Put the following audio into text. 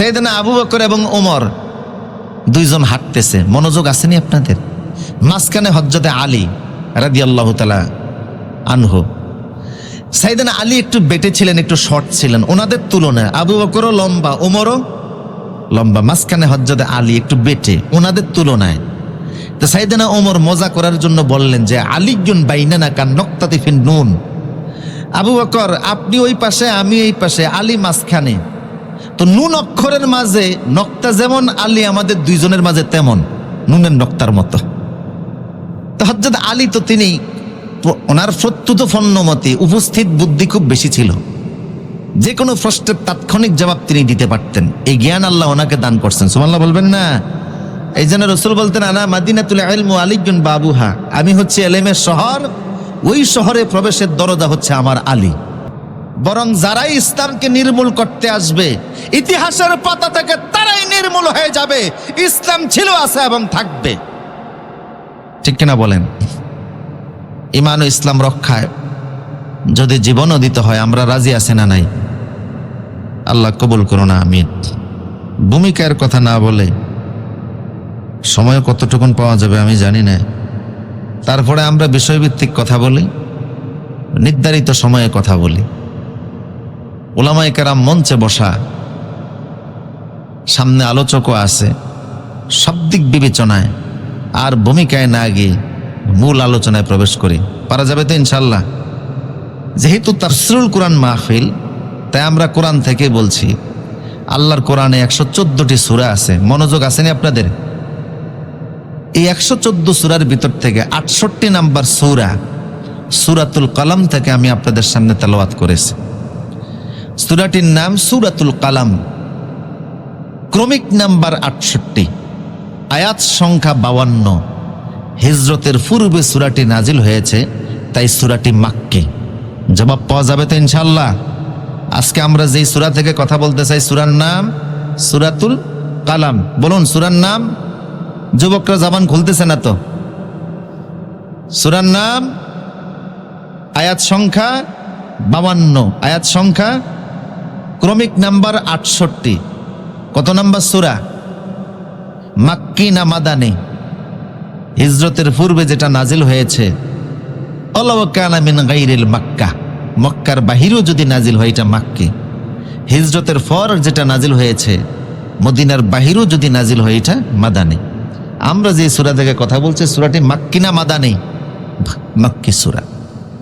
সেইদিনা আবু বকর এবং ওমর দুইজন হাঁটতেছে। মনোযোগ আসেনি আপনাদের? মাঝখানে হজ্জতে আলী রাদি আল্লাহ তালা আনহু। সাইদানা আলী একটু বেটে ছিলেন, একটু শর্ট ছিলেন। ওনাদের তুলনায় আবু বকরও লম্বা, ওমরও লম্বা। মাঝখানে হজ্জতে আলী একটু বেটে, ওনাদের তুলনায়। তো সাইদানা ওমর মজা করার জন্য বললেন যে আলিগুন বাইনানা কান নক্তাতিফিন নুন। আবু বকর, আপনি ওই পাশে, আমি এই পাশে। আলী মাঝখানে তো নুন অক্ষরের মাঝে নক্তা যেমন, আলী আমাদের দুইজনের মাঝে তেমন, নুনের নক্তার মতো। তো আলী তো তিনি ওনার প্রত্যুত ফন্নমতে উপস্থিত বুদ্ধি খুব বেশি ছিল। যে কোনো প্রশ্নের তাৎক্ষণিক জবাব তিনি দিতে পারতেন। এই জ্ঞান আল্লাহ ওনাকে দান করছেন। সুমাল্লাহ বলবেন না? এই জন্য রসুল বলতেন, আনা মাদিনা মাদিনাতুল আলমু আলিগুন বাবুহা। আমি হচ্ছে এলেমের শহর, ওই শহরে প্রবেশের দরজা হচ্ছে আমার আলী। বরং যারাই ইসলামকে নির্মূল করতে আসবে, ইতিহাসের পাতা থেকে তারাই নির্মূল হয়ে যাবে। ইসলাম ছিল, আছে এবং থাকবে। ঠিক কিনা বলেন? ইমান ও ইসলাম রক্ষায় যদি জীবনও দিতে হয়, আমরা রাজি আছি না নাই? আল্লাহ কবুল করো না আমিন। ভূমিকার কথা না বলে সময় কতটুকুন পাওয়া যাবে আমি জানি না। তারপরে আমরা বিষয়ভিত্তিক কথা বলি, নির্ধারিত সময়ে কথা বলি। ওলামাই কেরাম মঞ্চে বসা। সামনে আলোচকও আছে, সব দিক বিবেচনায়, আর ভূমিকায় না গিয়ে মূল আলোচনায় প্রবেশ করি। পারা যাবে তো ইনশাল্লাহ যেহেতু তাফসিরুল কোরআন মাহফিল, তাই আমরা কোরআন থেকে বলছি। আল্লাহর কোরআনে একশো চোদ্দটি সুরা আছে। মনোযোগ আসেনি আপনাদের? এই একশো চোদ্দ সুরার ভিতর থেকে আটষট্টি নাম্বার সুরা, সুরাতুল কালাম থেকে আমি আপনাদের সামনে তেলাওয়াত করেছি। সুরাটির নাম সুরাতুল কালাম। ক্রমিক নাম্বার আটষট্টি। আয়াত সংখ্যা বাউান্ন হিজরতের পূর্বে সুরাটি নাজিল হয়েছে, তাই সুরাটি মাক্কে। জবাব পাওয়া যাবে তো ইনশাল্লাহ আজকে আমরা যেই সুরা থেকে কথা বলতে চাই, সুরার নাম সুরাতুল কালাম। বলুন, সুরার নাম? যুবকরা জাবান খুলতেছে না তো? সুরার নাম? আয়াত সংখ্যা বাবান্ন আয়াত সংখ্যা ক্রমিক নাম্বার আটষট্টি। কত নাম্বার সুরা? মাক্কি না মাদানি। হিজরতের পূর্বে যেটা নাজিল হয়েছে মাক্কা মক্কার বাহিরেও যদি নাজিল হয় এটা মাক্কি। হিজরতের পর যেটা নাজিল হয়েছে, মদিনার বাহিরেও যদি নাজিল হয় এটা মাদানি। আমরা যে সুরা থেকে কথা বলছি, সুরাটি মাক্কি না মাদানি। মাক্কি সুরা।